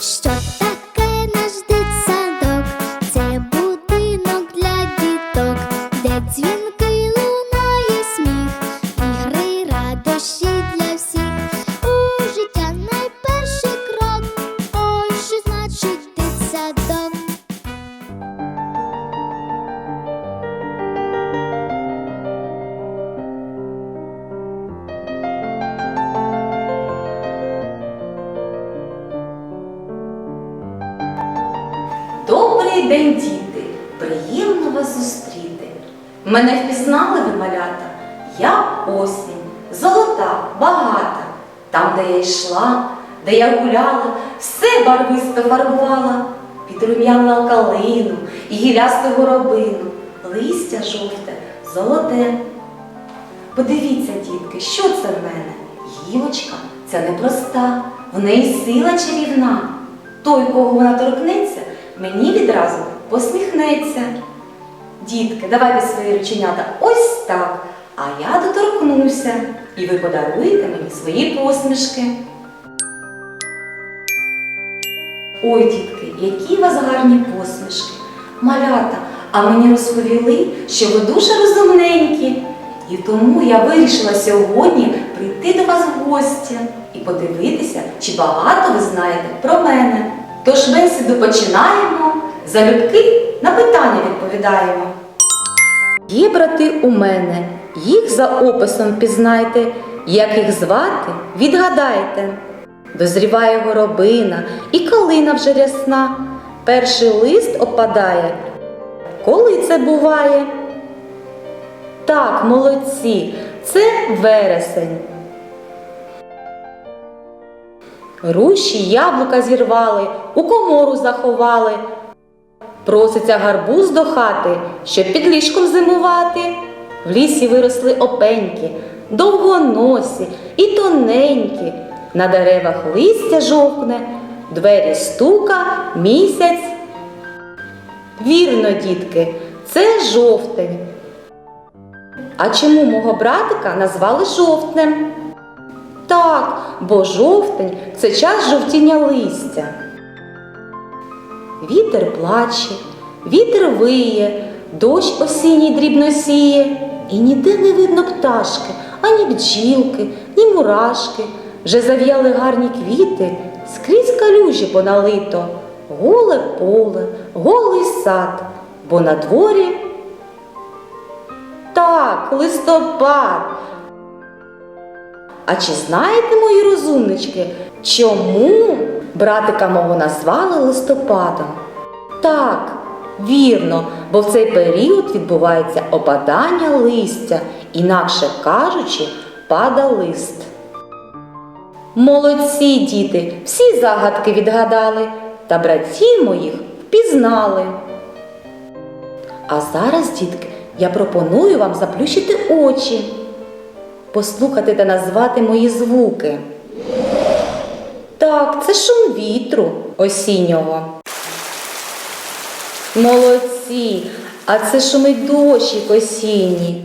Що Добрий день, діти! Приємно вас зустріти. Мене впізнали ви малята. Я осінь, золота, багата. Там, де я йшла, де я гуляла, все барвисто фарбувала, підрум'яла калину і гілясту горобину, листя жовте, золоте. Подивіться, дітки, що це в мене? Гілочка це непроста, в неї сила чарівна. Той, кого вона торкнеться, мені відразу посміхнеться. Дітки, давайте свої рученята ось так, а я доторкнуся, і ви подаруєте мені свої посмішки. Ой, дітки, які у вас гарні посмішки. Малята, а мені розповіли, що ви дуже розумненькі. І тому я вирішила сьогодні прийти до вас в гості і подивитися, чи багато ви знаєте про мене. Тож бесіду починаємо, залюбки на питання відповідаємо. Є брати у мене, їх за описом пізнайте, як їх звати, відгадайте. Дозріває горобина і калина вже рясна, перший лист опадає. Коли це буває? Так, молодці, це вересень. Руші яблука зірвали, у комору заховали. Проситься гарбуз до хати, щоб під ліжком зимувати. В лісі виросли опеньки, довгоносі і тоненькі. На деревах листя жовкне, двері стука, місяць. Вірно, дітки, це жовтень. А чому мого братика назвали жовтнем? Так, бо жовтень це час жовтіння листя. Вітер плаче, вітер виє, дощ осінній дрібно сіє, і ніде не видно пташки, ані бджілки, ні мурашки. Вже зав'яли гарні квіти, скрізь калюжі поналито, голе поле, голий сад, бо на дворі так, листопад. А чи знаєте, мої розумнички, чому братика мого назвали листопадом? Так, вірно, бо в цей період відбувається опадання листя, інакше кажучи, пада лист. Молодці діти, всі загадки відгадали та братів моїх впізнали. А зараз, дітки, я пропоную вам заплющити очі, послухати та назвати мої звуки. Так, це шум вітру осіннього. Молодці, а це шумить дощик осінній.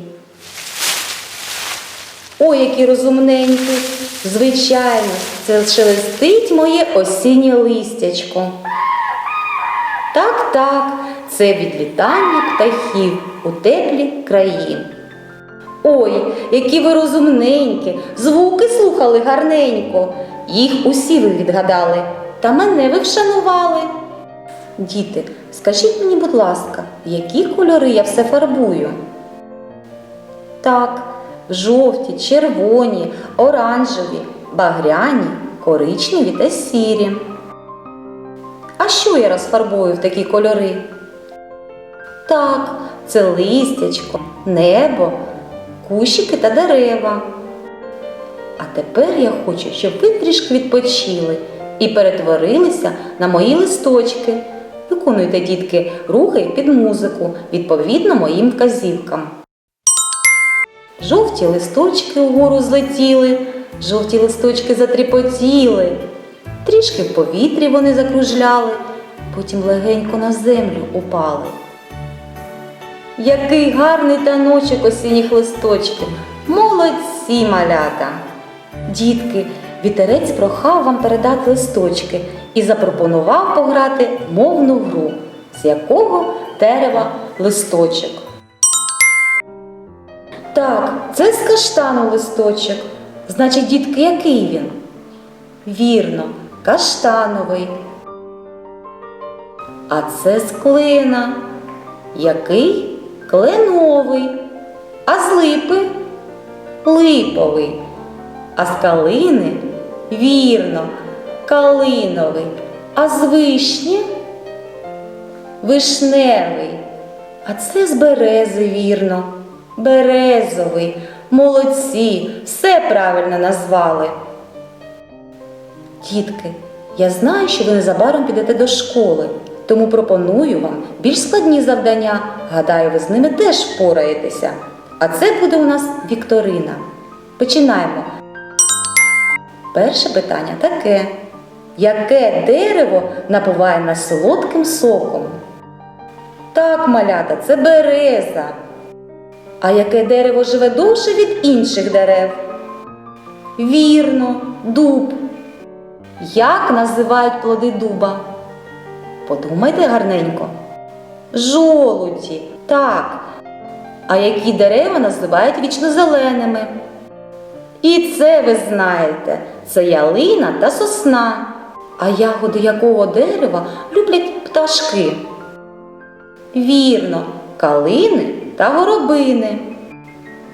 Ой, які розумненькі. Звичайно, це шелестить моє осіннє листячко. Так, так, це відлітання птахів у теплі краї. Ой, які ви розумненькі, звуки слухали гарненько. Їх усі ви відгадали, та мене ви вшанували. Діти, скажіть мені, будь ласка, які кольори я все фарбую? Так, жовті, червоні, оранжеві, багряні, коричневі та сірі. А що я розфарбую в такі кольори? Так, це листячко, небо, кущики та дерева. А тепер я хочу, щоб ви трішки відпочили і перетворилися на мої листочки. Виконуйте, дітки, рухи під музику відповідно моїм вказівкам. Жовті листочки вгору злетіли, жовті листочки затріпотіли. Трішки в повітрі вони закружляли, потім легенько на землю упали. Який гарний таночок осінніх листочків! Молодці малята! Дітки, Вітерець прохав вам передати листочки і запропонував пограти мовну гру, з якого дерева листочок. Так, це з каштану листочок. Значить, дітки, який він? Вірно, каштановий. А це з клина. Який? Кленовий. А з липи? Липовий. А з калини? Вірно, калиновий. А з вишні? Вишневий. А це з берези, вірно. Березовий. Молодці, все правильно назвали. Дітки, я знаю, що ви незабаром підете до школи, тому пропоную вам більш складні завдання. Гадаю, ви з ними теж впораєтеся. А це буде у нас вікторина. Починаємо. Перше питання таке: яке дерево напуває нас солодким соком? Так, малята, це береза. А яке дерево живе довше від інших дерев? Вірно, дуб. Як називають плоди дуба? Подумайте гарненько. Жолуді, так. А які дерева називають вічнозеленими? І це ви знаєте, це ялина та сосна. А ягоди якого дерева люблять пташки? Вірно, калини та горобини.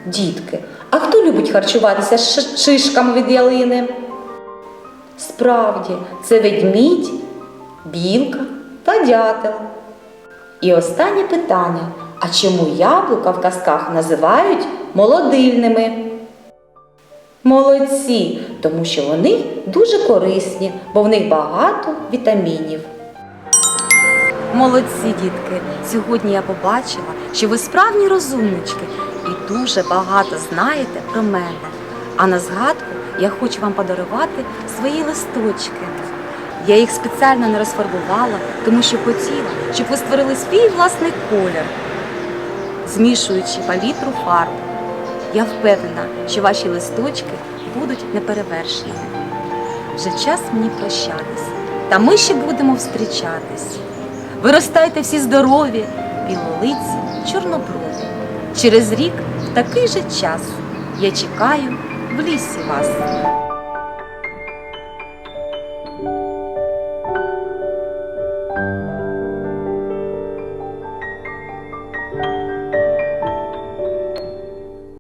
Дітки, а хто любить харчуватися шишками від ялини? Справді, це ведмідь, білка та дятел. І останнє питання: а чому яблука в казках називають молодильними? Молодці, тому що вони дуже корисні, бо в них багато вітамінів. Молодці, дітки! Сьогодні я побачила, що ви справні розумнички і дуже багато знаєте про мене. А на згадку я хочу вам подарувати свої листочки. Я їх спеціально не розфарбувала, тому що хотіла, щоб ви створили свій власний колір, змішуючи палітру фарб. Я впевнена, що ваші листочки будуть неперевершені. Вже час мені прощатись, та ми ще будемо зустрічатись. Виростайте всі здорові, білолиці, чорноброві. Через рік в такий же час я чекаю в лісі вас.